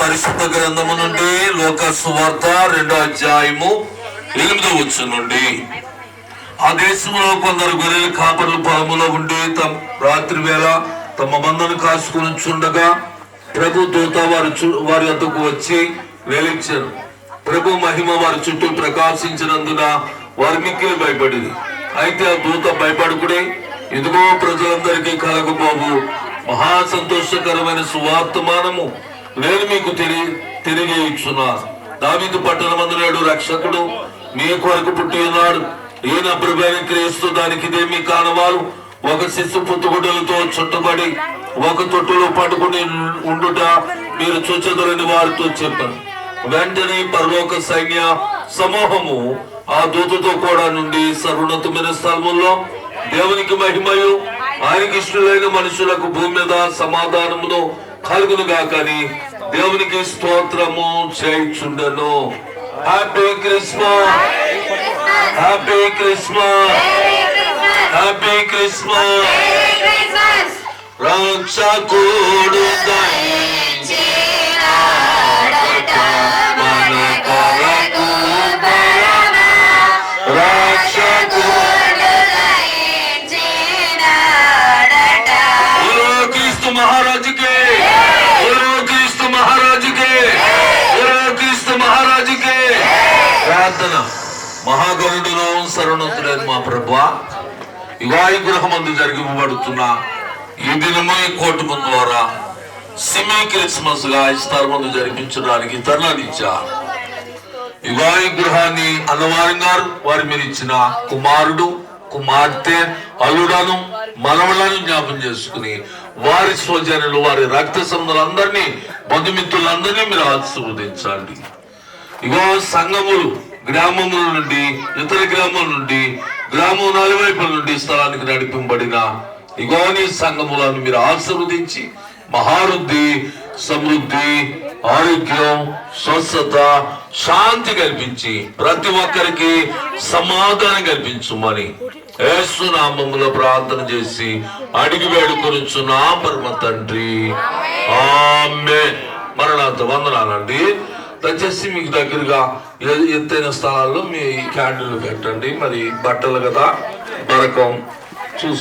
పరిశుద్ధ గ్రంథము నుండి లోక సువార్త రెండో అధ్యాయము ఎనిమిదో వచ్చు నుండి. ఆ దేశంలో కొందరు గొర్రెలు కాపర్లు పొలములో ఉండి తమ రాత్రి వేళ తమ మందను కాచుకుని చుండగా ప్రభు దూత వారి చు వారి వద్దకు వచ్చి వెలిచారు ప్రభు మహిమ వారి చుట్టూ ప్రకాశించినందున వారి మిక్కిలి భయపడింది. అయితే ఆ దూత భయపడుకుడే ఇదిగో ప్రజలందరికీ కలగబోవు మహా సంతోషకరమైన సువార్తమానము నేను మీకు తెలియ తిరిగి ఇచ్చున్నాను పట్టణ పట్టణమందులేడు రక్షకుడు మీ కొరకు పుట్టి ఉన్నాడు. ఈయన ప్రభువైన క్రీస్తు దానికి ఇదేమి కానవారు. ఒక శిశు పుట్టుగుడ్డలతో చుట్టబడి ఒక తొట్టులో పట్టుకుని ఉండుట మీరు చూచదురని వారితో చెప్పారు వెంటనే పరలోక సైన్య సమూహము ఆ దూతతో కూడా నుండి సర్వోన్నతమైన స్థలముల్లో దేవునికి మహిమయు ఆయనకి ఇష్టలైన మనుషులకు భూమి మీద సమాధానమును కలుగును గాకని దేవునికి స్తోత్రము చేయుచుండను. Happy Christmas happy Christmas happy Christmas రక్షకుడు మన మహాగరుడును సర్వోన్నతుడైన మా ప్రభు యుగాయి గృహమందు జరిగిపబడుతున్న ఈ దినము ఈ కోటుమం ద్వారా సిమీ క్రిస్మస్గా ఇస్తారు ముందు జరిపించడానికి తరలించా యుగాయి గృహాన్ని గారు వారి మీరు ఇచ్చిన కుమారుడు కుమార్తె అల్లుడను మనవలను జ్ఞాపం చేసుకుని వారి స్వజనులు వారి రక్త సంబంధులందరినీ బంధుమిత్రులందరినీ మీరు ఆశీర్వదించండి. ఇగో సంఘములు గ్రామముల నుండి ఇతర గ్రామాల నుండి గ్రామం నలువైపుల నుండి స్థలానికి నడిపింబడిన ఇగోని సంఘములను మీరు ఆశీర్వదించి మహారుద్ధి సమృద్ధి ఆరోగ్యం స్వస్థత శాంతి కల్పించి ప్రతి ఒక్కరికి సమాధానం కల్పించమని యేసు ప్రార్థన చేసి అడిగి వేడుకొనుచున్నా పరమ తండ్రి. ఆమె మరణాంత వందనాలండి. దయచేసి మీకు దగ్గరగా ఎ- ఎత్తైన స్థలాల్లో మీ క్యాండిల్ పెట్టండి. మరి బట్టలు కదా బరకం చూసి